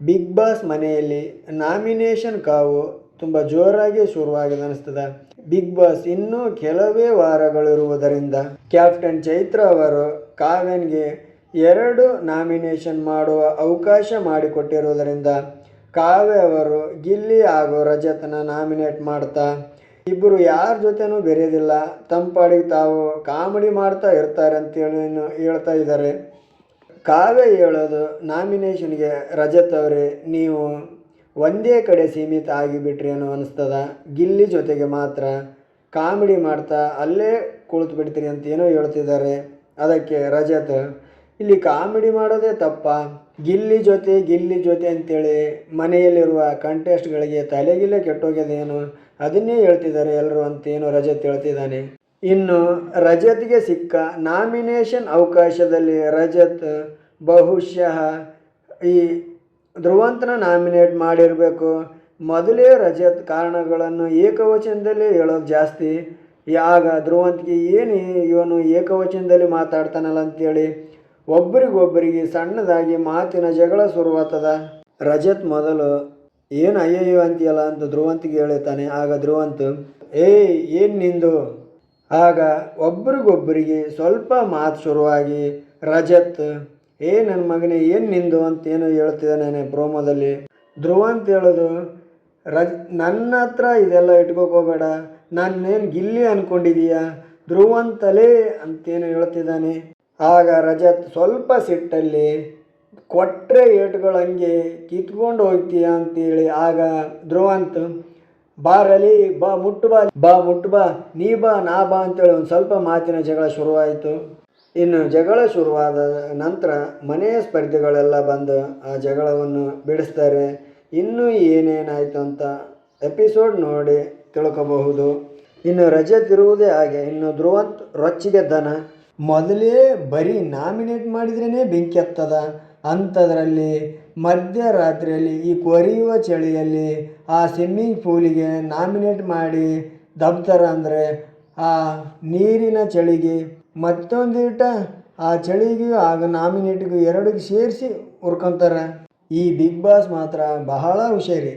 Big boss ಮನೆಯಲ್ಲಿ nomination ಕಾವು ತುಂಬಾ ಜೋರಾಗಿ ಶುರುವಾಗಿದೆ ಅನಿಸ್ತದ ಬಿಗ್ ಬಾಸ್ ಇನ್ನೂ ಕೆಲವೇ ವಾರಗಳಿರುವುದರಿಂದ ಕ್ಯಾಪ್ಟನ್ ಚೈತ್ರ ಅವರು ಕಾವ್ಯನ್ಗೆ ಎರಡು ನಾಮಿನೇಷನ್ ಮಾಡುವ ಅವಕಾಶ ಮಾಡಿಕೊಟ್ಟಿರುವುದರಿಂದ ಕಾವ್ಯ ಅವರು ಗಿಲ್ಲಿ ಹಾಗೂ ರಜತನ ನಾಮಿನೇಟ್ ಮಾಡ್ತಾ, ಇಬ್ಬರು ಯಾರ ಜೊತೆನೂ ಬೆರೆಯೋದಿಲ್ಲ. ತಂಪಾಡಿಗೆ ತಾವು ಕಾಮಿಡಿ ಮಾಡ್ತಾ ಇರ್ತಾರೆ ಅಂತೇಳಿ ಹೇಳ್ತಾ ಇದ್ದಾರೆ. ಕಾವ್ಯ ಹೇಳೋದು ನಾಮಿನೇಷನ್ಗೆ ರಜತ್ ಅವರೇ, ನೀವು ಒಂದೇ ಕಡೆ ಸೀಮಿತ ಆಗಿಬಿಟ್ರಿ ಅನ್ನೋ ಅನಿಸ್ತದ. ಗಿಲ್ಲಿ ಜೊತೆಗೆ ಮಾತ್ರ ಕಾಮಿಡಿ ಮಾಡ್ತಾ ಅಲ್ಲೇ ಕುಳಿತು ಬಿಡ್ತೀರಿ ಅಂತ ಏನೋ ಹೇಳ್ತಿದ್ದಾರೆ. ಅದಕ್ಕೆ ರಜತ್ ಇಲ್ಲಿ ಕಾಮಿಡಿ ಮಾಡೋದೇ ತಪ್ಪ. ಗಿಲ್ಲಿ ಜೊತೆ ಗಿಲ್ಲಿ ಜೊತೆ ಅಂತೇಳಿ ಮನೆಯಲ್ಲಿರುವ ಕಂಟೆಸ್ಟ್ಗಳಿಗೆ ತಲೆಗಿಲ್ಲೇ ಕೆಟ್ಟೋಗ್ಯದೇನು ಅದನ್ನೇ ಹೇಳ್ತಿದ್ದಾರೆ ಎಲ್ಲರೂ ಅಂತ ಏನು ರಜತ್ ಹೇಳ್ತಿದ್ದಾನೆ. ಇನ್ನು ರಜತ್ಗೆ ಸಿಕ್ಕ ನಾಮಿನೇಷನ್ ಅವಕಾಶದಲ್ಲಿ ರಜತ್ ಬಹುಶಃ ಈ ಧ್ರುವಂತನ ನಾಮಿನೇಟ್ ಮಾಡಿರಬೇಕು. ಮೊದಲೇ ರಜತ್ ಕಾರಣಗಳನ್ನು ಏಕವಚನದಲ್ಲಿ ಹೇಳೋದು ಜಾಸ್ತಿ. ಆಗ ಧ್ರುವಂತ್ಗೆ ಏನು ಇವನು ಏಕವಚನದಲ್ಲಿ ಮಾತಾಡ್ತಾನಲ್ಲ ಅಂತೇಳಿ ಒಬ್ಬರಿಗೊಬ್ಬರಿಗೆ ಸಣ್ಣದಾಗಿ ಮಾತಿನ ಜಗಳ ಶುರುವಾತದ. ರಜತ್ ಮೊದಲು, ಏನು ಅಯ್ಯಯ್ಯೋ ಅಂತೀಯಲ್ಲ ಅಂತ ಧ್ರುವಂತಿಗೆ ಹೇಳ್ತಾನೆ ಆಗ ಧ್ರುವಂತ, ಏಯ್, ಏನು ನಿಂದು? ಆಗ ಒಬ್ರಿಗೊಬ್ಬರಿಗೆ ಸ್ವಲ್ಪ ಮಾತು ಶುರುವಾಗಿ, ರಜತ್, ಏ ನನ್ನ ಮಗನೇ, ಏನು ನಿಂದು? ಅಂತ ಏನು ಹೇಳ್ತಿದ್ದಾನೆ ಪ್ರೋಮೋದಲ್ಲಿ. ಧ್ರುವ ಅಂತ ಹೇಳೋದು, ರಜ್, ನನ್ನ ಹತ್ರ ಇದೆಲ್ಲ ಇಟ್ಕೋಕೋಬೇಡ ನಾನೇನು ಗಿಲ್ಲಿ ಅಂದ್ಕೊಂಡಿದೀಯ ಧ್ರುವಂತಲೇ ಅಂತೇನು ಹೇಳ್ತಿದ್ದಾನೆ. ಆಗ ರಜತ್ ಸ್ವಲ್ಪ ಸಿಟ್ಟಲ್ಲಿ ಕೊಟ್ಟರೆ ಏಟುಗಳು ಹಂಗೆ ಕಿತ್ಕೊಂಡು ಹೋಗ್ತೀಯ ಅಂತೇಳಿ. ಆಗ ಧ್ರುವಂತ್ ಬಾರಲಿ ಬಾ ಮುಟ್ಟು ಬಾ ಬಾ ಮುಟ್ಟು ಬಾ, ನೀ ಬಾ, ನಾ ಬಾ ಅಂತೇಳಿ ಒಂದು ಸ್ವಲ್ಪ ಮಾತಿನ ಜಗಳ ಶುರುವಾಯಿತು. ಇನ್ನು ಜಗಳ ಶುರುವಾದ ನಂತರ ಮನೆಯ ಸ್ಪರ್ಧೆಗಳೆಲ್ಲ ಬಂದು ಆ ಜಗಳವನ್ನು ಬಿಡಿಸ್ತಾರೆ. ಇನ್ನೂ ಏನೇನಾಯಿತು ಅಂತ ಎಪಿಸೋಡ್ ನೋಡಿ ತಿಳ್ಕೋಬಹುದು. ಇನ್ನು ರಜೆ ತಿರುವುದೇ ಹಾಗೆ, ಇನ್ನು ಧ್ರುವಂತ್ ರೊಚ್ಚಿಗೆ ದನ. ಮೊದಲೇ ಬರೀ ನಾಮಿನೇಟ್ ಮಾಡಿದ್ರೇ ಬೆಂಕಿ ಹತ್ತದ. ಅಂಥದ್ರಲ್ಲಿ ಮಧ್ಯರಾತ್ರಿಯಲ್ಲಿ ಈ ಕೊರೆಯುವ ಚಳಿಯಲ್ಲಿ ಆ ಸ್ವಿಮ್ಮಿಂಗ್ ಪೂಲಿಗೆ ನಾಮಿನೇಟ್ ಮಾಡಿ ದಬ್ತಾರ ಅಂದರೆ ಆ ನೀರಿನ ಚಳಿಗೆ ಮತ್ತೊಂದಿಟ ಆ ಚಳಿಗೆ ಆಗ ನಾಮಿನೇಟ್ಗೂ ಎರಡಕ್ಕೂ ಸೇರಿಸಿ ಹುರ್ಕೊಂತಾರೆ. ಈ ಬಿಗ್ ಬಾಸ್ ಮಾತ್ರ ಬಹಳ ಹುಷಾರಿ.